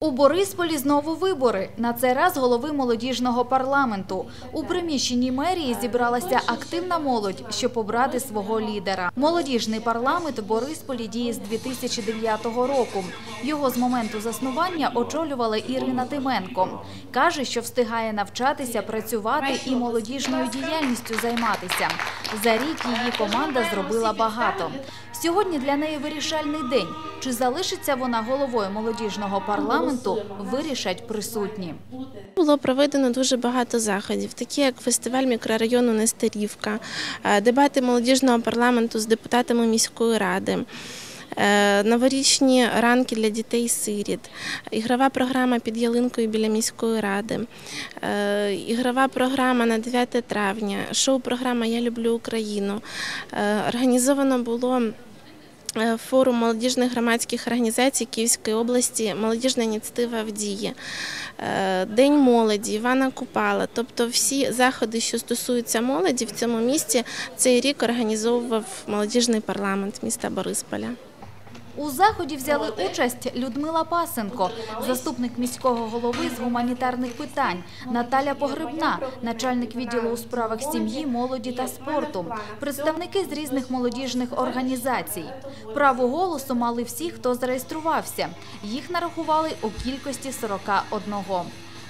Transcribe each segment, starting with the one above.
У Борисполі знову вибори. На цей раз голови молодіжного парламенту. У приміщенні мерії зібралася активна молодь, щоб обрати свого лідера. Молодіжний парламент в Борисполі діє з 2009 року. Його з моменту заснування очолювала Ірина Тименко. Каже, що встигає навчатися, працювати і молодіжною діяльністю займатися. За рік її команда зробила багато. Сьогодні для неї вирішальний день. Чи залишиться вона головою молодіжного парламенту, вирішать присутні. Було проведено дуже багато заходів, такі як фестиваль мікрорайону Нестерівка, е, дебати молодіжного парламенту з депутатами міської ради. е, Новорічні ранки для дітей-сиріт, ігрова програма під ялинкою біля міської ради, е, ігрова програма на 9 травня, шоу-програма Я люблю Україну. Організовано було форум молодіжних громадських організацій Київської області Молодіжна ініціатива в дії, е, День молоді, Івана Купала. Тобто всі заходи, що стосуються молоді в цьому місті, цей рік організовував молодіжний парламент міста Борисполя. У заході взяли участь Людмила Пасенко, заступник міського голови з гуманітарних питань, Наталя Погребна, начальник відділу у справах сім'ї, молоді та спорту, представники з різних молодіжних організацій. Право голосу мали всі, хто зареєструвався. Їх нарахували у кількості 41.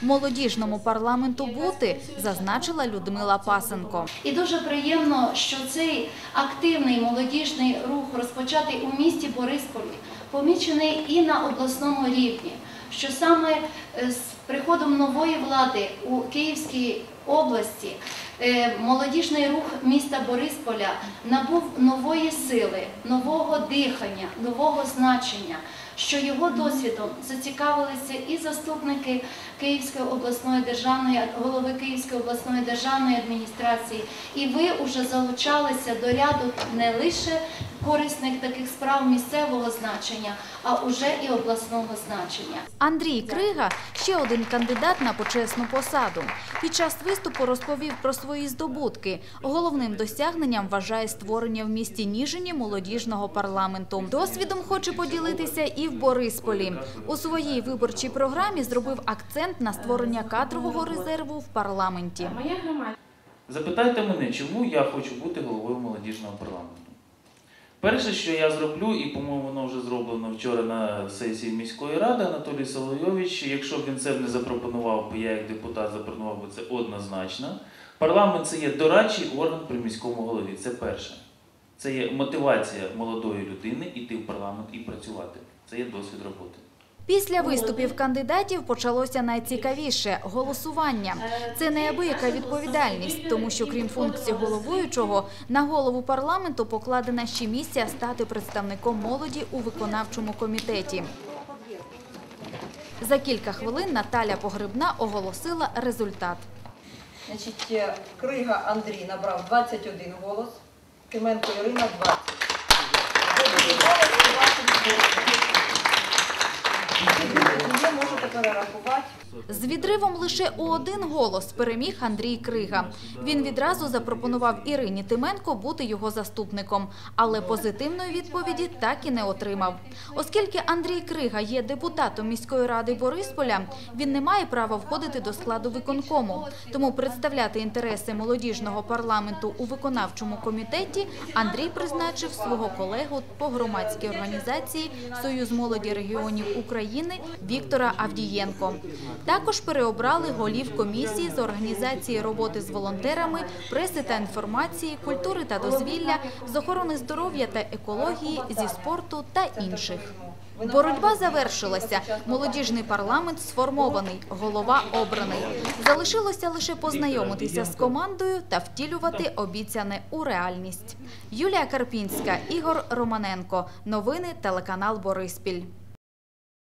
Молодіжному парламенту бути, зазначила Людмила Пасенко. І дуже приємно, що цей активний молодіжний рух розпочатий у місті Борисполі, помічений і на обласному рівні, що саме е, з приходом нової влади у Київській області е, молодіжний рух міста Борисполя набув нової сили, нового дихання, нового значення. Що його досвідом зацікавилися і заступники Київської обласної державної голови Київської обласної державної адміністрації, і ви вже залучалися до ряду не лише корисних таких справ місцевого значення, а уже і обласного значення. Андрій Крига ще один кандидат на почесну посаду. Під час виступу розповів про свої здобутки. Головним досягненням вважає створення в місті Ніжині молодіжного парламенту. Досвідом хоче поділитися і в Борисполі. У своїй виборчій програмі зробив акцент на створення кадрового резерву в парламенті. Запитайте мене, чому я хочу бути головою молодіжного парламенту. Перше, що я зроблю, і, по-моєму, воно вже зроблено вчора на сесії міської ради, Анатолій Соловйович, якщо б він це не запропонував, бо я як депутат запропонував би це однозначно. Парламент це є дорадчий орган при міському голові. Це перше. Це є мотивація молодої людини йти в парламент і працювати. Це є досвід роботи. Після виступів кандидатів почалося найцікавіше голосування. Це неабияка відповідальність, тому що крім функції головуючого, на голову парламенту покладена ще місія стати представником молоді у виконавчому комітеті. За кілька хвилин Наталя Погребна оголосила результат. Значить, е, Крига Андрій набрав 21 голос, Тименко Ірина 20. Ви можете перерахувати. З відривом лише у один голос переміг Андрій Крига. Він відразу запропонував Ірині Тименко бути його заступником, але позитивної відповіді так і не отримав. Оскільки Андрій Крига є депутатом міської ради Борисполя, він не має права входити до складу виконкому. Тому представляти інтереси молодіжного парламенту у виконавчому комітеті Андрій призначив свого колегу по громадській організації Союз молоді регіонів України Віктора Авдієнко. Також переобрали голів комісії з організації роботи з волонтерами, преси та інформації, культури та дозвілля, з охорони здоров'я та екології, зі спорту та інших. Боротьба завершилася. Молодіжний парламент сформований, голова обраний. Залишилося лише познайомитися з командою та втілювати обіцяне у реальність. Юлія Карпінська, Ігор Романенко. Новини телеканал Бориспіль.